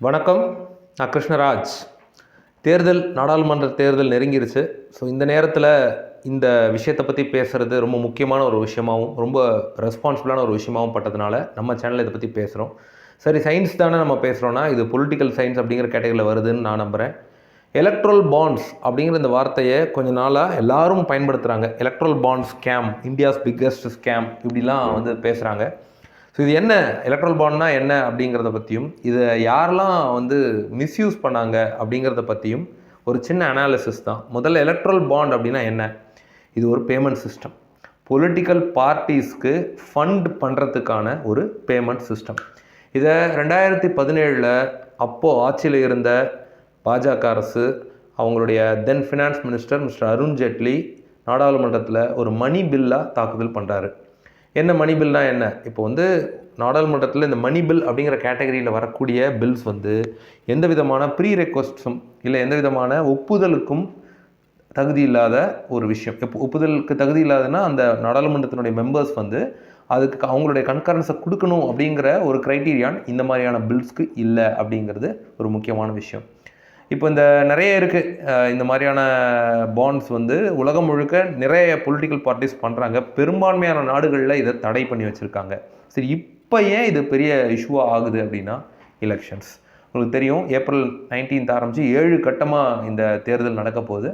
வணக்கம். நான் கிருஷ்ணராஜ். தேர்தல் நாடாளுமன்ற தேர்தல் நெருங்கிருச்சு. ஸோ இந்த நேரத்தில் இந்த விஷயத்தை பற்றி பேசுகிறது ரொம்ப முக்கியமான ஒரு விஷயமாகவும் ரொம்ப ரெஸ்பான்சிபிளான ஒரு விஷயமாகவும் பட்டதுனால நம்ம சேனலில் இதை பற்றி பேசுகிறோம் சரி சயின்ஸ் தானே நம்ம பேசுகிறோன்னா இது பொலிட்டிக்கல் சயின்ஸ் அப்படிங்கிற கேட்டகரியில் வருதுன்னு நான் நம்புகிறேன் எலக்ட்ரல் பாண்ட்ஸ் அப்படிங்கிற இந்த வார்த்தையை கொஞ்ச நாளாக எல்லாரும் பயன்படுத்துகிறாங்க electoral bond scam India's biggest scam இப்படிலாம் வந்து பேசுகிறாங்க ஸோ இது என்ன? எலக்ட்ரல் பாண்ட்னா என்ன அப்படிங்கிறத பற்றியும் இதை யாரெல்லாம் வந்து மிஸ்யூஸ் பண்ணாங்க அப்படிங்கிறத பற்றியும் ஒரு சின்ன அனாலிசிஸ் தான். முதல்ல எலக்ட்ரல் பாண்ட் அப்படின்னா என்ன? இது ஒரு பேமெண்ட் சிஸ்டம் பொலிட்டிக்கல் பார்ட்டிஸ்க்கு ஃபண்ட் பண்ணுறதுக்கான ஒரு பேமெண்ட் சிஸ்டம் இதை ரெண்டாயிரத்தி பதினேழில் அப்போது ஆட்சியில் இருந்த பாஜக அரசு அவங்களுடைய then finance minister mister Arun Jaitley நாடாளுமன்றத்தில் ஒரு மணி பில்லாக தாக்குதல் பண்ணுறாரு என்ன மணி பில்னா என்ன? இப்போ வந்து நாடாளுமன்றத்தில் இந்த மணி பில் அப்படிங்கிற கேட்டகரியில் வரக்கூடிய பில்ஸ் வந்து எந்த விதமான ப்ரீ ரெக்வஸ்ட்ஸும் இல்லை எந்த விதமான ஒப்புதலுக்கும் தகுதி இல்லாத ஒரு விஷயம். இப்போ ஒப்புதலுக்கு தகுதி இல்லாதன்னா அந்த நாடாளுமன்றத்தினுடைய மெம்பர்ஸ் வந்து அதுக்கு அவங்களுடைய கன்கரன்ஸை கொடுக்கணும் அப்படிங்கிற ஒரு க்ரைட்டீரியான் இந்த மாதிரியான பில்ஸ்க்கு இல்லை அப்படிங்கிறது ஒரு முக்கியமான விஷயம். இப்போ இந்த நிறைய இருக்குது இந்த மாதிரியான பாண்ட்ஸ் வந்து உலகம் முழுக்க நிறைய பொலிட்டிக்கல் பார்ட்டிஸ் பண்ணுறாங்க பெரும்பான்மையான நாடுகளில் இதை தடை பண்ணி வச்சுருக்காங்க. சரி இப்போ ஏன் இது பெரிய இஷ்யூவாக ஆகுது அப்படின்னா எலெக்ஷன்ஸ் உங்களுக்கு தெரியும் ஏப்ரல் நைன்டீன்த் ஆரம்பித்து ஏழு கட்டமாக இந்த தேர்தல் நடக்க போகுது.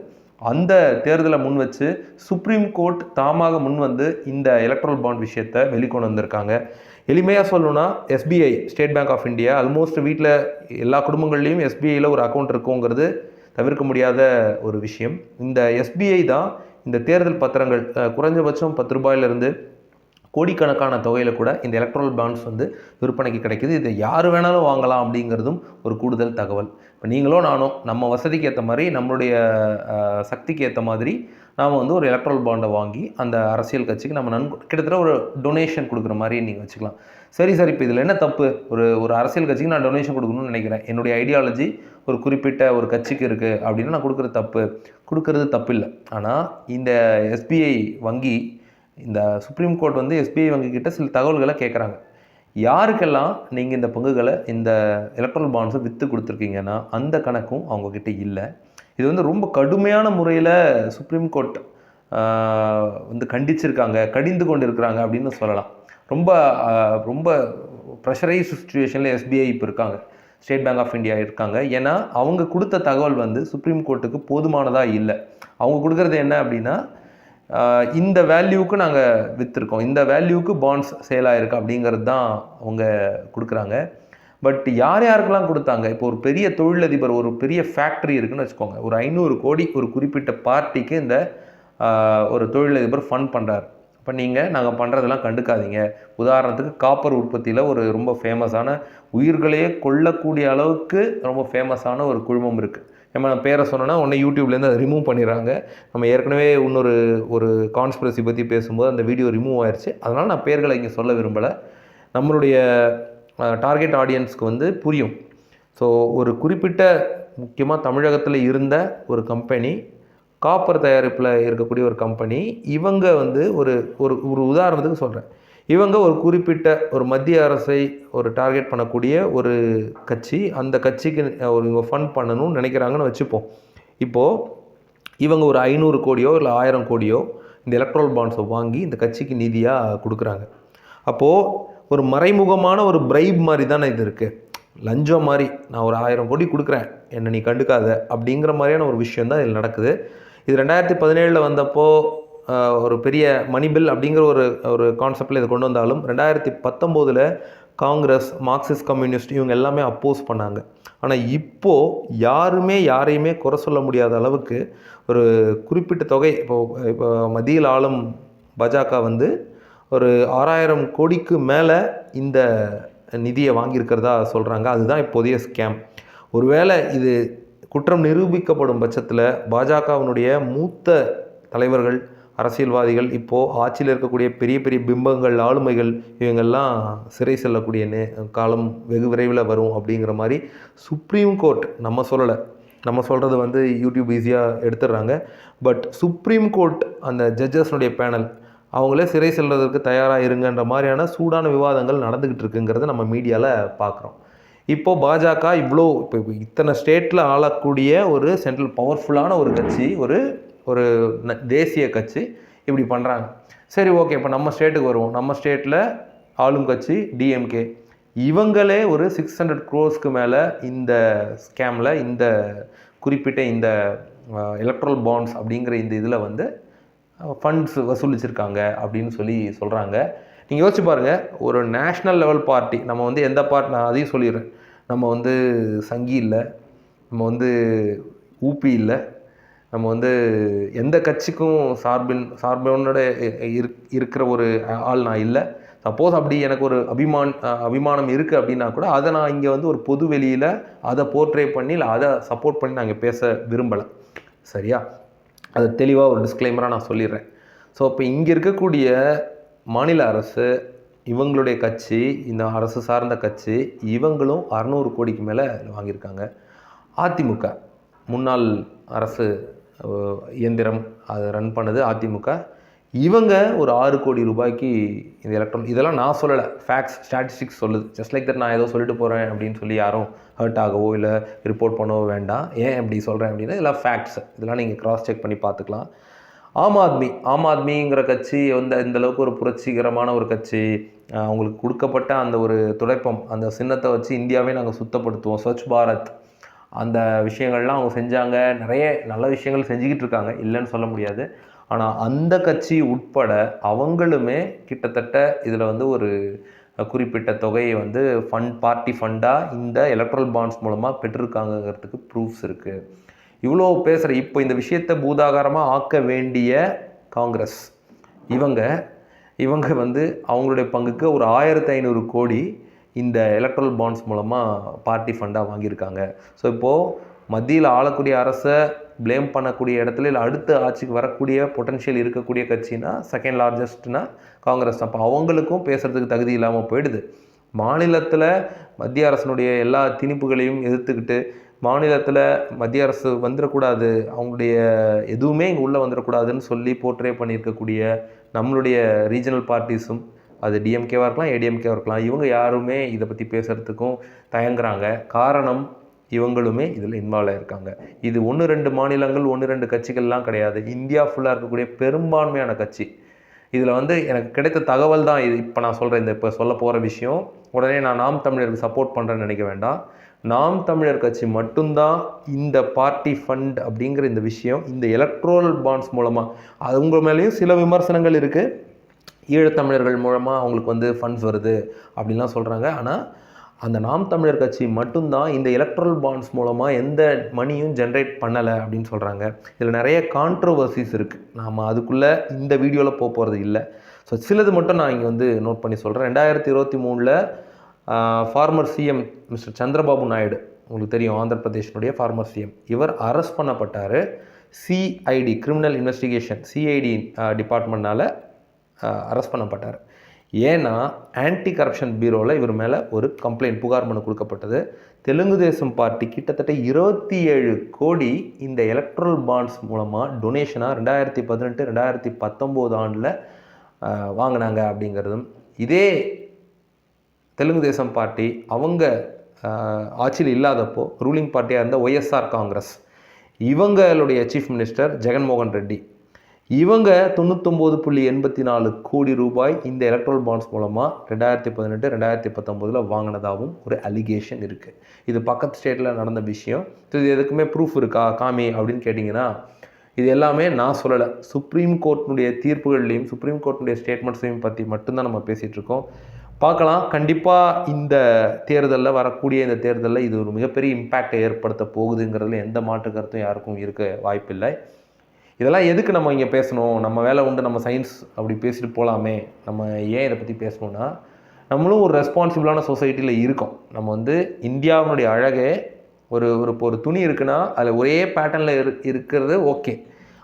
அந்த தேர்தலை முன் வச்சு சுப்ரீம் கோர்ட் தாமாக முன் வந்து இந்த எலக்ட்ரல் பாண்ட் விஷயத்தை வெளிக்கொண்டு வந்திருக்காங்க. எளிமையாக சொல்லணும்னா SBI State Bank of India almost வீட்டில் எல்லா குடும்பங்கள்லேயும் எஸ்பிஐயில் ஒரு அக்கௌண்ட் இருக்குங்கிறது தவிர்க்க முடியாத ஒரு விஷயம். இந்த எஸ்பிஐ தான் இந்த தேர்தல் பத்திரங்கள் குறைஞ்சபட்சம் பத்து ரூபாயிலிருந்து கோடிக்கணக்கான தொகையில் கூட இந்த எலக்ட்ரல் பாண்ட்ஸ் வந்து விற்பனைக்கு கிடைக்கிது. இதை யார் வேணாலும் வாங்கலாம் அப்படிங்கிறதும் ஒரு கூடுதல் தகவல். இப்போ நீங்களும் நானும் நம்ம வசதிக்கு ஏற்ற மாதிரி நம்மளுடைய சக்திக்கு ஏற்ற மாதிரி நாம் வந்து ஒரு எலக்ட்ரல் பாண்டை வாங்கி அந்த அரசியல் கட்சிக்கு நம்ம நன் கிட்டத்தட்ட ஒரு டொனேஷன் கொடுக்குற மாதிரி நீங்கள் வச்சுக்கலாம். சரி சார் இப்போ இதில் என்ன தப்பு? ஒரு ஒரு அரசியல் கட்சிக்கு நான் டொனேஷன் கொடுக்கணும்னு நினைக்கிறேன். என்னுடைய ஐடியாலஜி ஒரு குறிப்பிட்ட ஒரு கட்சிக்கு இருக்குது அப்படின்னா நான் கொடுக்குறது தப்பு. கொடுக்கறது தப்பு இல்லை ஆனால் இந்த எஸ்பிஐ வங்கி இந்த சுப்ரீம் கோர்ட் வந்து எஸ்பிஐ வங்கி கிட்ட சில தகவல்களை கேட்குறாங்க யாருக்கெல்லாம் நீங்கள் இந்த பங்குகளை இந்த எலக்ட்ரல் பாண்ட்ஸை விற்று கொடுத்துருக்கீங்கன்னா அந்த கணக்கும் அவங்கக்கிட்ட இல்லை. இது வந்து ரொம்ப கடுமையான முறையில் சுப்ரீம் கோர்ட் வந்து கண்டிச்சிருக்காங்க கடிந்து கொண்டு இருக்கிறாங்க அப்படின்னு சொல்லலாம். ரொம்ப ரொம்ப ப்ரெஷரைஸ் சுச்சுவேஷனில் எஸ்பிஐ இப்போ இருக்காங்க. ஸ்டேட் பேங்க் ஆஃப் இந்தியா இருக்காங்க. ஏன்னா அவங்க கொடுத்த தகவல் வந்து சுப்ரீம் கோர்ட்டுக்கு போதுமானதாக இல்லை. அவங்க கொடுக்குறது என்ன அப்படின்னா இந்த வேல்யூவுக்கு நாங்கள் விற்றுருக்கோம் இந்த வேல்யூவுக்கு பாண்ட்ஸ் சேல் ஆகிருக்கு அப்படிங்கிறது தான் அவங்க கொடுக்குறாங்க. பட் யார் யாருக்கெல்லாம் கொடுத்தாங்க? இப்போ ஒரு பெரிய தொழிலதிபர் ஒரு பெரிய ஃபேக்ட்ரி இருக்குன்னு வச்சுக்கோங்க. ஒரு ஐநூறு கோடி ஒரு குறிப்பிட்ட பார்ட்டிக்கு இந்த ஒரு தொழிலதிபர் ஃபண்ட் பண்ணுறார் இப்போ நீங்கள் நாங்கள் பண்ணுறதெல்லாம் கண்டுக்காதீங்க. உதாரணத்துக்கு காப்பர் உற்பத்தியில் ஒரு ரொம்ப ஃபேமஸான உயிர்களையே கொல்லக்கூடிய அளவுக்கு ரொம்ப ஃபேமஸான ஒரு குழுமம் இருக்குது நம்ம பேரை சொன்னோன்னா உடனே யூடியூப்லேருந்து அதை ரிமூவ் பண்ணிடுறாங்க. நம்ம ஏற்கனவே இன்னொரு ஒரு கான்ஸ்பிரசி பற்றி பேசும்போது அந்த வீடியோ ரிமூவ் ஆயிடுச்சு அதனால் நான் பேர்களை இங்கே சொல்ல விரும்பலை. நம்மளுடைய டார்கெட் ஆடியன்ஸ்க்கு வந்து புரியும். ஸோ ஒரு குறிப்பிட்ட முக்கியமாக தமிழகத்தில் இருந்த ஒரு கம்பெனி காப்பர் தயாரிப்பில் இருக்கக்கூடிய ஒரு கம்பெனி இவங்க வந்து ஒரு ஒரு ஒரு உதாரணத்துக்கு சொல்கிறேன் இவங்க ஒரு குறிப்பிட்ட ஒரு மத்திய அரசை ஒரு டார்கெட் பண்ணக்கூடிய ஒரு கட்சி. அந்த கட்சிக்கு ஒரு இவங்க ஃபண்ட் பண்ணணும்னு நினைக்கிறாங்கன்னு வச்சுப்போம். இப்போது இவங்க ஒரு ஐநூறு கோடியோ இல்லை ஆயிரம் கோடியோ இந்த எலக்ட்ரல் பாண்ட்ஸை வாங்கி இந்த கட்சிக்கு நிதியாக கொடுக்குறாங்க. அப்போது ஒரு மறைமுகமான ஒரு பிரைப் மாதிரி தானே இது இருக்குது லஞ்சம் மாதிரி நான் ஒரு ஆயிரம் கோடி கொடுக்குறேன் என்னை நீ கண்டுக்காத அப்படிங்கிற மாதிரியான ஒரு விஷயம் தான் இதில் நடக்குது. இது ரெண்டாயிரத்தி பதினேழில் வந்தப்போ ஒரு பெரிய மணி பில் அப்படிங்கிற ஒரு ஒரு கான்செப்டில் இதை கொண்டு வந்தாலும் ரெண்டாயிரத்தி பத்தொம்போதில் காங்கிரஸ் மார்க்சிஸ்ட் கம்யூனிஸ்ட் இவங்க எல்லாமே அப்போஸ் பண்ணாங்க. ஆனால் இப்போது யாருமே யாரையுமே குறை சொல்ல முடியாத அளவுக்கு ஒரு குறிப்பிட்ட தொகை இப்போ இப்போ மத்தியில் ஆளும் பாஜக வந்து ஒரு ஆறாயிரம் கோடிக்கு மேலே இந்த நிதியை வாங்கியிருக்கிறதா சொல்கிறாங்க அதுதான் இப்போதைய ஸ்கேம் ஒருவேளை இது குற்றம் நிரூபிக்கப்படும் பட்சத்தில் பாஜகவினுடைய மூத்த தலைவர்கள் அரசியல்வாதிகள் இப்போது ஆட்சியில் இருக்கக்கூடிய பெரிய பெரிய பிம்பங்கள் ஆளுமைகள் இவங்கெல்லாம் சிறை செல்லக்கூடிய நே காலம் வெகு விரைவில் வரும் அப்படிங்கிற மாதிரி சுப்ரீம் கோர்ட் நம்ம சொல்லலை. நம்ம சொல்கிறது வந்து யூடியூப் ஈஸியாக எடுத்துடுறாங்க. பட் சுப்ரீம் கோர்ட் அந்த ஜட்ஜஸ்னுடைய பேனல் அவங்களே சிறை செல்வதற்கு தயாராக இருங்கன்ற மாதிரியான சூடான விவாதங்கள் நடந்துக்கிட்டு இருக்குங்கிறத நம்ம மீடியாவில் பார்க்குறோம் இப்போது பாஜக இவ்வளோ இப்போ இப்போ இத்தனை ஸ்டேட்டில் ஆளக்கூடிய ஒரு சென்ட்ரல் பவர்ஃபுல்லான ஒரு கட்சி ஒரு ஒரு ந- தேசிய கட்சி இப்படி பண்ணுறாங்க சரி ஓகே இப்போ நம்ம ஸ்டேட்டுக்கு வருவோம். நம்ம ஸ்டேட்டில் ஆளும் கட்சி டிஎம்கே இவங்களே ஒரு சிக்ஸ் ஹண்ட்ரட் க்ரோஸ்க்கு மேலே இந்த ஸ்கேமில் இந்த குறிப்பிட்ட இந்த எலக்ட்ரல் பாண்ட்ஸ் அப்படிங்கிற இந்த இதில் வந்து ஃபண்ட்ஸ் வசூலிச்சிருக்காங்க அப்படின்னு சொல்லி சொல்கிறாங்க நீங்கள் யோசிச்சு பாருங்கள் ஒரு நேஷ்னல் லெவல் பார்ட்டி நம்ம வந்து எந்த பார்ட் நான் அதையும் சொல்லிடுறேன். நம்ம வந்து சங்கி இல்லை நம்ம வந்து ஊபி இல்லை நம்ம வந்து எந்த கட்சிக்கும் சார்பின் சார்பனோட இருக் இருக்கிற ஒரு ஆள் நான் இல்லை. சப்போஸ் அப்படி எனக்கு ஒரு அபிமான் அபிமானம் இருக்குது அப்படின்னா கூட அதை நான் இங்கே வந்து ஒரு பொது வெளியில் அதை போர்ட்ரே பண்ணி இல்லை அதை சப்போர்ட் பண்ணி நான் இங்கே பேச விரும்பலை. சரியா? அது தெளிவாக ஒரு டிஸ்க்ளைமராக நான் சொல்லிடுறேன். ஸோ இப்போ இங்கே இருக்கக்கூடிய மாநில அரசு இவங்களுடைய கட்சி இந்த அரசு சார்ந்த கட்சி இவங்களும் அறநூறு கோடிக்கு மேலே வாங்கியிருக்காங்க. அதிமுக முன்னாள் அரசு இயந்திரம் அதை ரன் பண்ணது அதிமுக. இவங்க ஒரு ஆறு கோடி ரூபாய்க்கு இந்த எலக்ட்ரான் இதெல்லாம் நான் சொல்லலை. ஃபேக்ட்ஸ் ஸ்டாட்டிஸ்டிக்ஸ் சொல்லுது. ஜஸ்ட் லைக் தட் நான் ஏதோ சொல்லிட்டு போகிறேன் அப்படின்னு சொல்லி யாரும் ஹர்ட் ஆகவோ இல்லை ரிப்போர்ட் பண்ணவோ வேண்டாம். ஏன் அப்படி சொல்கிறேன் அப்படின்னா இதெல்லாம் ஃபேக்ட்ஸ் இதெல்லாம் நீங்கள் கிராஸ் செக் பண்ணி பார்த்துக்கலாம். ஆம் ஆத்மி ஆம் ஆத்மிங்கிற கட்சி வந்து இந்த அளவுக்கு ஒரு புரட்சிகரமான ஒரு கட்சி. அவங்களுக்கு கொடுக்கப்பட்ட அந்த ஒரு துடைப்பம் அந்த சின்னத்தை வச்சு இந்தியாவே நாங்கள் சுத்தப்படுத்துவோம். ஸ்வச் பாரத். அந்த விஷயங்கள்லாம் அவங்க செஞ்சாங்க. நிறைய நல்ல விஷயங்கள் செஞ்சுக்கிட்டு இருக்காங்க இல்லைன்னு சொல்ல முடியாது. ஆனால் அந்த கட்சி உட்பட அவங்களுமே கிட்டத்தட்ட இதில் வந்து ஒரு குறிப்பிட்ட தொகையை வந்து ஃபண்ட் பார்ட்டி ஃபண்டாக இந்த எலக்ட்ரல் பாண்ட்ஸ் மூலமாக பெற்றிருக்காங்கங்கிறதுக்கு ப்ரூஃப்ஸ் இருக்குது இவ்வளோ பேசுகிற இப்போ இந்த விஷயத்தை பூதாகாரமாக ஆக்க வேண்டிய காங்கிரஸ் இவங்க இவங்க வந்து அவங்களுடைய பங்குக்கு ஒரு ஆயிரத்தி ஐநூறு கோடி இந்த எலக்ட்ரல் பாண்ட்ஸ் மூலமாக பார்ட்டி ஃபண்டாக வாங்கியிருக்காங்க. ஸோ இப்போது மத்தியில் ஆளக்கூடிய அரசை ப்ளேம் பண்ணக்கூடிய இடத்துல இல்லை அடுத்த ஆட்சிக்கு வரக்கூடிய பொட்டன்ஷியல் இருக்கக்கூடிய கட்சினா செகண்ட் லார்ஜஸ்ட்னா காங்கிரஸ். அப்போ அவங்களுக்கும் பேசுகிறதுக்கு தகுதி இல்லாமல் போயிடுது. மாநிலத்தில் மத்திய அரசனுடைய எல்லா திணிப்புகளையும் எதிர்த்துக்கிட்டு மாநிலத்தில் மத்திய அரசு வந்துடக்கூடாது அவங்களுடைய எதுவுமே இங்கே உள்ளே வந்துடக்கூடாதுன்னு சொல்லி போர்ட்ரே பண்ணியிருக்கக்கூடிய நம்மளுடைய ரீஜனல் பார்ட்டிஸும் அது டிஎம்கேவாக இருக்கலாம் ஏடிஎம்கேவாக இருக்கலாம். இவங்க யாருமே இதை பற்றி பேசுகிறதுக்கும் தயங்குறாங்க. காரணம் இவங்களுமே இதில் இன்வால்வ் ஆகிருக்காங்க இது ஒன்று ரெண்டு மாநிலங்கள் ஒன்று ரெண்டு கட்சிகள்லாம் கிடையாது. இந்தியா ஃபுல்லாக இருக்கக்கூடிய பெரும்பான்மையான கட்சி. இதில் வந்து எனக்கு கிடைத்த தகவல் தான் இது. இப்போ நான் சொல்கிறேன் இந்த இப்போ சொல்ல போகிற விஷயம். உடனே நான் நாம் தமிழருக்கு சப்போர்ட் பண்ணுறேன்னு நினைக்க வேண்டாம். நாம் தமிழர் கட்சி மட்டும்தான் இந்த பார்ட்டி ஃபண்ட் அப்படிங்கிற இந்த விஷயம் இந்த எலக்ட்ரோல் பாண்ட்ஸ் மூலமாக அவங்க மேலேயும் சில விமர்சனங்கள் இருக்குது ஈழத்தமிழர்கள் மூலமாக அவங்களுக்கு வந்து ஃபண்ட்ஸ் வருது அப்படின்லாம் சொல்கிறாங்க ஆனால் அந்த நாம் தமிழர் கட்சி மட்டும்தான் இந்த எலக்ட்ரல் பாண்ட்ஸ் மூலமாக எந்த மணியும் ஜென்ரேட் பண்ணலை அப்படின்னு சொல்கிறாங்க இதில் நிறைய கான்ட்ரவர்சிஸ் இருக்குது நாம் அதுக்குள்ளே இந்த வீடியோவில் போக போகிறது இல்லை. ஸோ சிலது மட்டும் நான் இங்கே வந்து நோட் பண்ணி சொல்கிறேன் ரெண்டாயிரத்தி இருபத்தி மூணில் former CM mister Chandrababu Naidu உங்களுக்கு தெரியும் ஆந்திர பிரதேஷனுடைய ஃபார்மர் சிஎம் இவர் அரெஸ்ட் பண்ணப்பட்டார் சிஐடி கிரிமினல் இன்வெஸ்டிகேஷன் சிஐடி டிபார்ட்மெண்ட்னால் அரெஸ்ட் பண்ணப்பட்டார். ஏன்னா ஆன்டி கரப்ஷன் பீரோவில் இவர் மேலே ஒரு கம்ப்ளைண்ட் புகார் மனு கொடுக்கப்பட்டது. தெலுங்கு தேசம் பார்ட்டி கிட்டத்தட்ட இருபத்தி ஏழு கோடி இந்த எலக்ட்ரல் பாண்ட்ஸ் மூலமாக டொனேஷனாக ரெண்டாயிரத்தி பதினெட்டு ரெண்டாயிரத்தி பத்தொம்போது ஆண்டில் வாங்கினாங்க அப்படிங்கிறதும். இதே தெலுங்கு தேசம் பார்ட்டி அவங்க ஆட்சியில் இல்லாதப்போ ரூலிங் பார்ட்டியாக இருந்த ஒய்எஸ்ஆர் காங்கிரஸ் இவங்களுடைய சீஃப் மினிஸ்டர் ஜெகன்மோகன் ரெட்டி. இவங்க தொண்ணூத்தொம்பது புள்ளி எண்பத்தி நாலு கோடி ரூபாய் இந்த எலக்ட்ரல் பாண்ட்ஸ் மூலமாக ரெண்டாயிரத்தி பதினெட்டு ரெண்டாயிரத்தி பத்தொம்போதில் வாங்கினதாகவும் ஒரு அலிகேஷன் இருக்குது இது பக்கத்து ஸ்டேட்டில் நடந்த விஷயம். இது எதுக்குமே ப்ரூஃப் இருக்கா காமி அப்படின்னு கேட்டிங்கன்னா இது எல்லாமே நான் சொல்லலை. சுப்ரீம் கோர்ட்டினுடைய தீர்ப்புகள்லையும் சுப்ரீம் கோர்ட்டினுடைய ஸ்டேட்மெண்ட்ஸையும் பற்றி மட்டும்தான் நம்ம பேசிகிட்டு இருக்கோம். பார்க்கலாம். கண்டிப்பாக இந்த தேர்தலில் வரக்கூடிய இந்த தேர்தலில் இது ஒரு மிகப்பெரிய இம்பேக்டை ஏற்படுத்த போகுதுங்கிறதுல எந்த மாற்று கருத்தும் யாருக்கும் இருக்க வாய்ப்பில்லை. இதெல்லாம் எதுக்கு நம்ம இங்கே பேசணும்? நம்ம வேலை உண்டு நம்ம சயின்ஸ் அப்படி பேசிட்டு போகலாமே நம்ம ஏன் இதை பற்றி பேசணும்னா நம்மளும் ஒரு ரெஸ்பான்சிபிளான சொசைட்டியில் இருக்கோம். நம்ம வந்து இந்தியாவினுடைய அழகே ஒரு ஒரு இப்போ ஒரு துணி இருக்குன்னா அதில் ஒரே பேட்டர்னில் இரு இருக்கிறது ஓகே.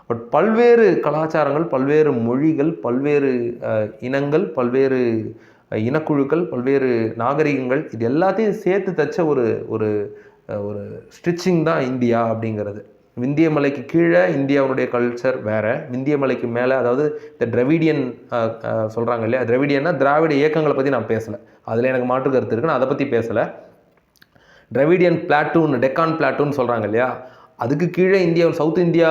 பட் பல்வேறு கலாச்சாரங்கள் பல்வேறு மொழிகள் பல்வேறு இனங்கள் பல்வேறு இனக்குழுக்கள் பல்வேறு நாகரிகங்கள் இது எல்லாத்தையும் சேர்த்து தச்ச ஒரு ஒரு ஒரு ஸ்டிச்சிங் தான் இந்தியா அப்படிங்கிறது. விந்திய மலைக்கு கீழே இந்தியாவுடைய கல்ச்சர் வேறு. விந்திய மலைக்கு மேலே அதாவது இந்த திராவிடியன் சொல்கிறாங்க இல்லையா? திராவிடியன்னா திராவிட இயக்கங்களை பற்றி நான் பேசலை. அதில் எனக்கு மாற்று கருத்து இருக்கு. நான் அதை பற்றி பேசலை. டிரவிடியன் பிளாட்டூன் டெக்கான் பிளாட்டூன் சொல்கிறாங்க இல்லையா? அதுக்கு கீழே இந்தியா சவுத் இந்தியா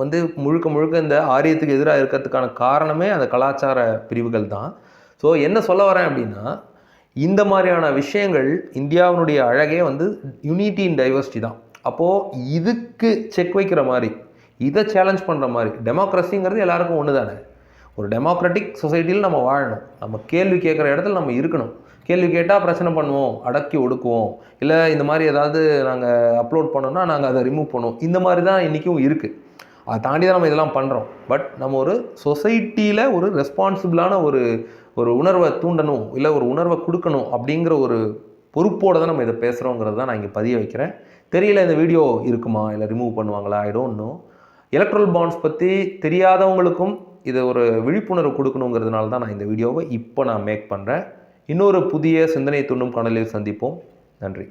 வந்து முழுக்க முழுக்க இந்த ஆரியத்துக்கு எதிராக இருக்கிறதுக்கான காரணமே அந்த கலாச்சார பிரிவுகள் தான். ஸோ என்ன சொல்ல வரேன் அப்படின்னா இந்த மாதிரியான விஷயங்கள் இந்தியாவினுடைய அழகே வந்து யூனிட்டி இன் டைவர்சிட்டி தான். அப்போது இதுக்கு செக் வைக்கிற மாதிரி இதை சேலஞ்ச் பண்ணுற மாதிரி டெமோக்ரஸிங்கிறது எல்லாருக்கும் ஒன்று தானே ஒரு டெமோக்ராட்டிக் சொசைட்டியில் நம்ம வாழணும். நம்ம கேள்வி கேட்குற இடத்துல நம்ம இருக்கணும். கேள்வி கேட்டால் பிரச்சனை பண்ணுவோம் அடக்கி ஒடுக்குவோம். இல்லை இந்த மாதிரி ஏதாவது நாங்கள் அப்லோட் பண்ணோம்னா நாங்கள் அதை ரிமூவ் பண்ணுவோம். இந்த மாதிரி தான் இன்றைக்கும் இருக்குது அதை தாண்டி தான் நம்ம இதெல்லாம் பண்ணுறோம் பட் நம்ம ஒரு சொசைட்டியில் ஒரு ரெஸ்பான்சிபிளான ஒரு ஒரு உணர்வை தூண்டணும் இல்லை ஒரு உணர்வை கொடுக்கணும் அப்படிங்கிற ஒரு பொறுப்போடு தான் நம்ம இதை பேசுகிறோங்கிறது தான் நான் இங்கே பதிய வைக்கிறேன். தெரியல இந்த வீடியோ இருக்குமா? இல்லை ரிமூவ் பண்ணுவாங்களா? I don't know electoral bonds பற்றி தெரியாதவங்களுக்கும் இதை ஒரு விழிப்புணர்வு கொடுக்கணுங்கிறதுனால தான் நான் இந்த வீடியோவை இப்போ நான் மேக் பண்ணுறேன் இன்னொரு புதிய சிந்தனை துண்ணும் கணலில் சந்திப்போம். நன்றி.